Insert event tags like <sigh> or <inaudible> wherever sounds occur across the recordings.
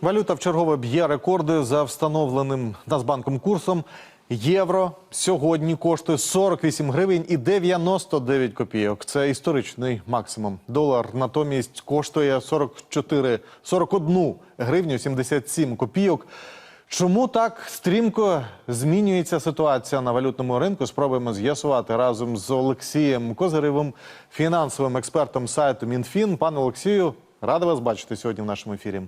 Валюта в чергове б'є рекорди за встановленим Нацбанком курсом. Євро сьогодні коштує 48 гривень і 99 копійок. Це історичний максимум. Долар натомість коштує 44, 41 гривню 77 копійок. Чому так стрімко змінюється ситуація на валютному ринку? Спробуємо з'ясувати разом з Олексієм Козиревим, фінансовим експертом сайту Мінфін. Пане Олексію, рада вас бачити сьогодні в нашому ефірі.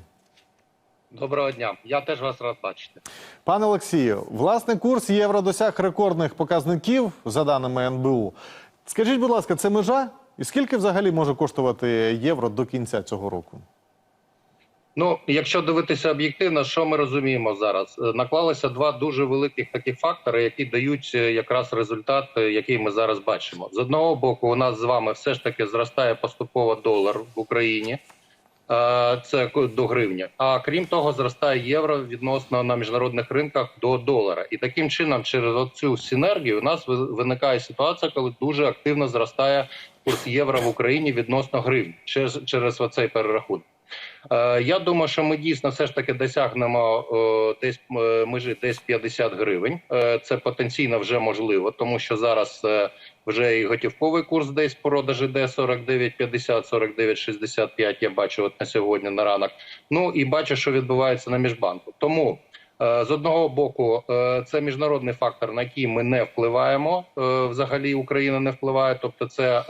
Доброго дня. Я теж вас рад бачити. Пане Олексію, власне, курс євро досяг рекордних показників за даними НБУ. Скажіть, будь ласка, це межа? І скільки взагалі може коштувати євро до кінця цього року? Ну, якщо дивитися об'єктивно, що ми розуміємо зараз? Е, Наклалися два дуже великих такі фактори, які дають е, якраз результат, е, який ми зараз бачимо. З одного боку, у нас з вами все ж таки зростає поступово долар в Україні. Е, Це до гривні. А крім того, зростає євро відносно на міжнародних ринках до долара. І таким чином, через цю синергію, у нас виникає ситуація, коли дуже активно зростає курс євро в Україні відносно гривні через, через оцей перерахунок. Е, Я думаю, що ми дійсно все ж таки досягнемо десь е, межі десь 50 гривень. Це потенційно вже можливо, тому що зараз вже і готівковий курс десь продажі де 49,50, 49,65 Я бачу от на сьогодні на ранок. Ну і бачу, що відбувається на міжбанку. Тому е, з одного боку, е, це міжнародний фактор, на який ми не впливаємо. Е, Взагалі Україна не впливає. Тобто, це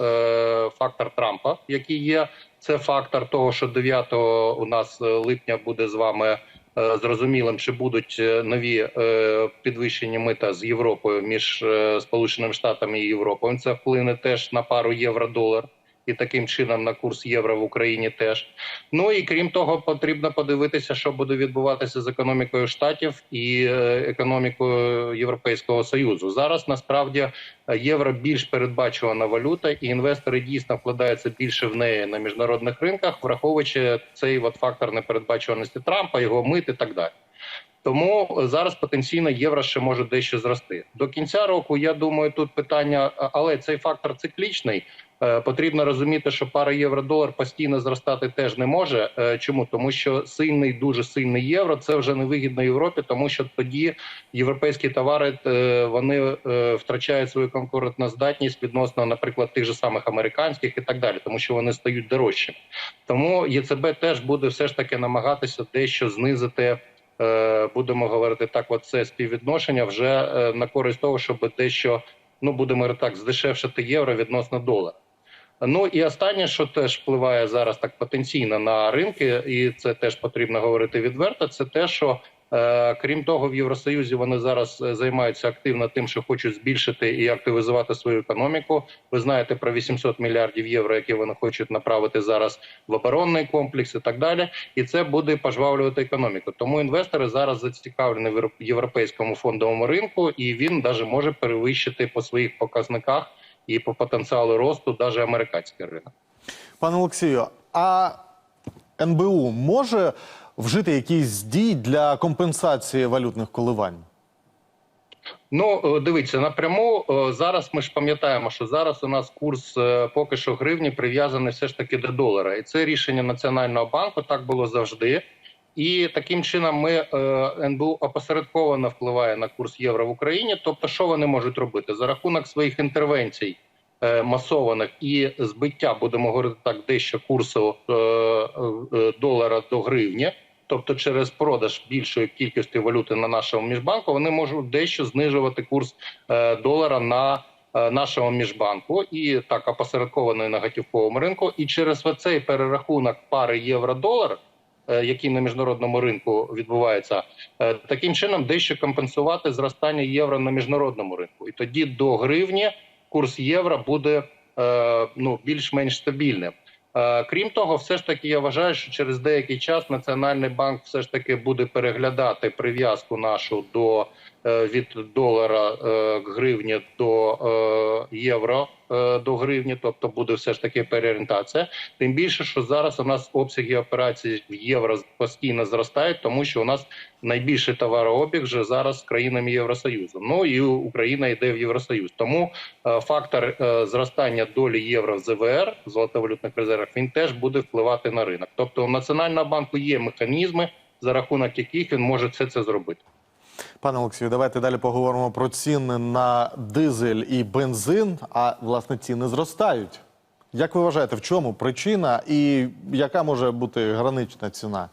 фактор Трампа, який є. Це фактор того, що 9 у нас липня буде з вами зрозумілим, чи будуть е, нові е, підвищення мита з Європою між е, Сполученими Штатами і Європою. Це вплине теж на пару євро-долар. І таким чином на курс євро в Україні теж. Ну і крім того, потрібно подивитися, що буде відбуватися з економікою штатів і е, економікою Європейського союзу. Зараз насправді євро більш передбачувана валюта, і інвестори дійсно вкладаються більше в неї на міжнародних ринках, враховуючи цей от фактор непередбачуваності Трампа, його мит і так далі. Тому зараз потенційно євро ще може дещо зрости до кінця року. Я думаю, тут питання, але цей фактор циклічний. Е, Потрібно розуміти, що пара євро-долар постійно зростати теж не може. Е, Чому тому, що сильний, дуже сильний євро це вже невигідно Європі, тому що тоді європейські товари е, вони втрачають свою конкурентну здатність відносно, наприклад, тих же самих американських і так далі, тому що вони стають дорожчими. Тому ЄЦБ теж буде все ж таки намагатися дещо знизити. Будемо говорити так, от це співвідношення вже на користь того, щоб дещо ну будемо так здешевшити євро відносно долара. Ну і останнє, що теж впливає зараз так потенційно на ринки, і це теж потрібно говорити відверто. Це те, що е, крім того, в Євросоюзі вони зараз е, займаються активно тим, що хочуть збільшити і активізувати свою економіку. Ви знаєте про 800 мільярдів євро, які вони хочуть направити зараз в оборонний комплекс і так далі. І це буде пожвавлювати економіку. Тому інвестори зараз зацікавлені в європейському фондовому ринку, і він навіть може перевищити по своїх показниках і по потенціалу росту навіть американський ринок. Пане Олексію, а НБУ може вжити якісь дій для компенсації валютних коливань? Ну е, дивіться напряму. е, Зараз ми ж пам'ятаємо, що зараз у нас курс е, поки що гривні прив'язаний все ж таки до долара, і це рішення національного банку. Так було завжди. І таким чином ми е, НБУ опосередковано впливає на курс євро в Україні. Тобто, що вони можуть робити за рахунок своїх інтервенцій е, масованих і збиття, будемо говорити так, дещо курсу е, долара до гривні. Тобто, через продаж більшої кількості валюти на нашому міжбанку, вони можуть дещо знижувати курс долара на нашому міжбанку і так опосередковано на готівковому ринку. І через оцей перерахунок пари євро-долар, е, який на міжнародному ринку відбувається, е, таким чином дещо компенсувати зростання євро на міжнародному ринку. І тоді до гривні курс євро буде е, ну більш-менш стабільним. Крім того, все ж таки я вважаю, що через деякий час Національний банк все ж таки буде переглядати прив'язку нашу до від долара к гривні до євро до гривні, тобто буде все ж таки переорієнтація. Тим більше, що зараз у нас обсяги операцій в євро постійно зростають, тому що у нас найбільший товарообіг вже зараз з країнами Євросоюзу. Ну і Україна йде в Євросоюз. Тому е, фактор е, зростання долі євро в ЗВР золотовалютних резервах він теж буде впливати на ринок. Тобто у національного банку є механізми за рахунок яких він може все це зробити. Пане Олексію, давайте далі поговоримо про ціни на дизель і бензин. А власне ціни зростають. Як ви вважаєте, в чому причина і яка може бути гранична ціна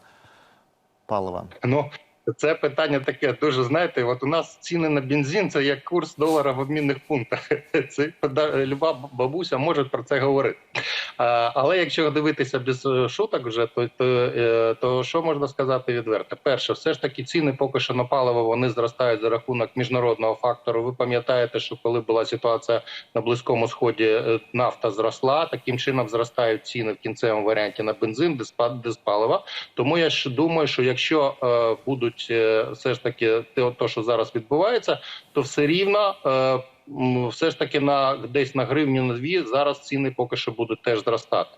палива? Ну це питання таке дуже знаєте. От у нас ціни на бензин це як курс долара в обмінних пунктах. <laughs> Це люба бабуся може про це говорити. Але якщо дивитися без е, шуток, вже то, то, е, то що можна сказати відверто? Перше, все ж таки ціни поки що на паливо вони зростають за рахунок міжнародного фактору. Ви пам'ятаєте, що коли була ситуація на близькому сході, е, нафта зросла. Таким чином зростають ціни в кінцевому варіанті на бензин, диспа- диспалива. Тому я ж думаю, що якщо будуть е, все ж таки те, то, що зараз відбувається, то все рівно. Е, все ж таки на десь на гривню на дві зараз ціни поки що будуть теж зростати.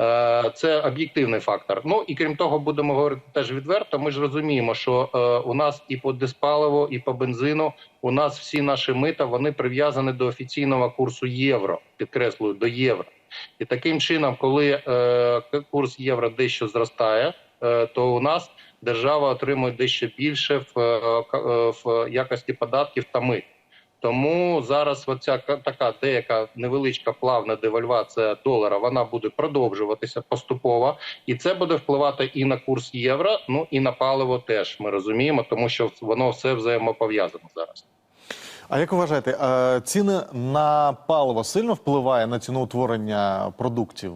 Е, Це об'єктивний фактор. Ну і крім того, будемо говорити теж відверто. Ми ж розуміємо, що у нас і по диспаливу, і по бензину у нас всі наші мита вони прив'язані до офіційного курсу євро. Підкреслюю до євро. І таким чином, коли курс євро дещо зростає, то у нас держава отримує дещо більше в, е, е, в якості податків та мит. Тому зараз оця ка- така деяка невеличка плавна девальвація долара вона буде продовжуватися поступово, і це буде впливати і на курс євро, ну і на паливо теж ми розуміємо, тому що воно все взаємопов'язано зараз. А як ви вважаєте, е, ціни на паливо сильно впливає на ціноутворення продуктів?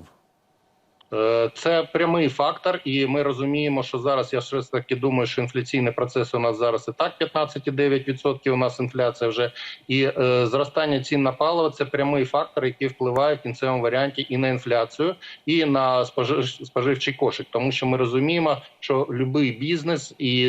Е, Це прямий фактор, і ми розуміємо, що зараз я все таки думаю, що інфляційний процес у нас зараз і так 15,9% у нас інфляція вже і е, зростання цін на паливо це прямий фактор, який впливає в кінцевому варіанті і на інфляцію, і на спожив, споживчий кошик. Тому що ми розуміємо, що будь-який бізнес, і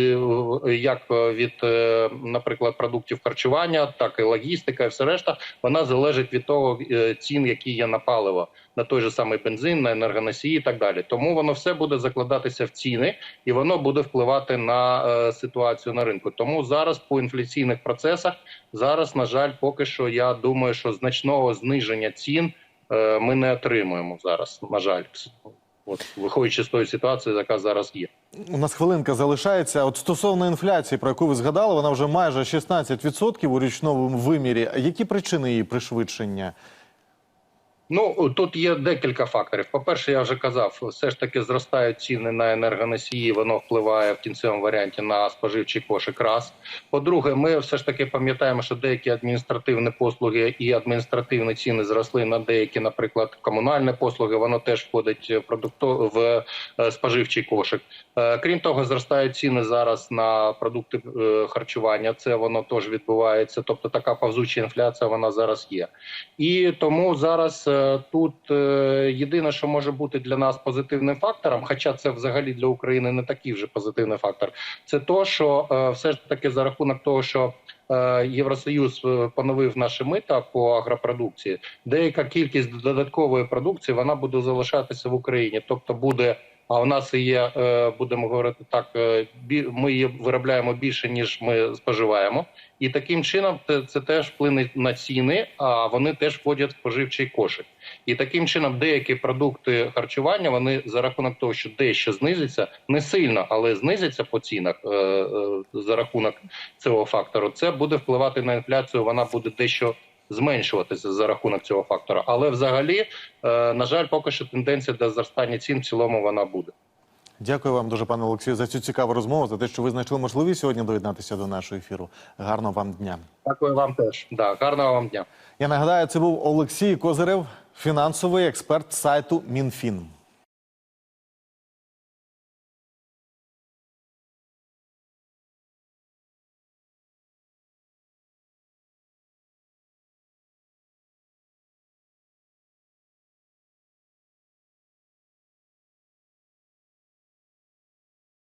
як від, е, наприклад, продуктів харчування, так і логістика, і все решта, вона залежить від того е, цін, які є на паливо, на той же самий бензин, на енергоносії і так далі. Тому воно все буде закладатися в ціни, і воно буде впливати на е, ситуацію на ринку. Тому зараз по інфляційних процесах зараз, на жаль, поки що я думаю, що значного зниження цін е, ми не отримуємо зараз. На жаль, от виходячи з тої ситуації, яка зараз є. У нас хвилинка залишається. От стосовно інфляції, про яку ви згадали, вона вже майже 16% у річному вимірі. Які причини її пришвидшення? Ну тут є декілька факторів. По-перше, я вже казав, все ж таки зростають ціни на енергоносії. Воно впливає в кінцевому варіанті на споживчий кошик. Раз по-друге, ми все ж таки пам'ятаємо, що деякі адміністративні послуги і адміністративні ціни зросли на деякі, наприклад, комунальні послуги. Воно теж входить в продукто в е, споживчий кошик. Е, Крім того, зростають ціни зараз на продукти е, харчування. Це воно теж відбувається. Тобто така повзуча інфляція вона зараз є. І тому зараз тут е, єдине, що може бути для нас позитивним фактором, хоча це взагалі для України не такий вже позитивний фактор, це то, що е, все ж таки за рахунок того, що е, Євросоюз поновив наші мита по агропродукції, деяка кількість додаткової продукції вона буде залишатися в Україні, тобто буде. А у нас є, будемо говорити так, ми її виробляємо більше ніж ми споживаємо, і таким чином це, це теж вплине на ціни, а вони теж входять в споживчий кошик. І таким чином деякі продукти харчування вони за рахунок того, що дещо знизиться, не сильно, але знизиться по цінах е, е, за рахунок цього фактору. Це буде впливати на інфляцію. Вона буде дещо зменшуватися за рахунок цього фактора. Але взагалі, е, на жаль, поки що тенденція до зростання цін в цілому вона буде. Дякую вам дуже, пане Олексію, за цю цікаву розмову, за те, що ви знайшли можливість сьогодні доєднатися до нашого ефіру. Гарного вам дня. Дякую вам теж. Да, гарного вам дня. Я нагадаю, це був Олексій Козирев, фінансовий експерт сайту МінФін.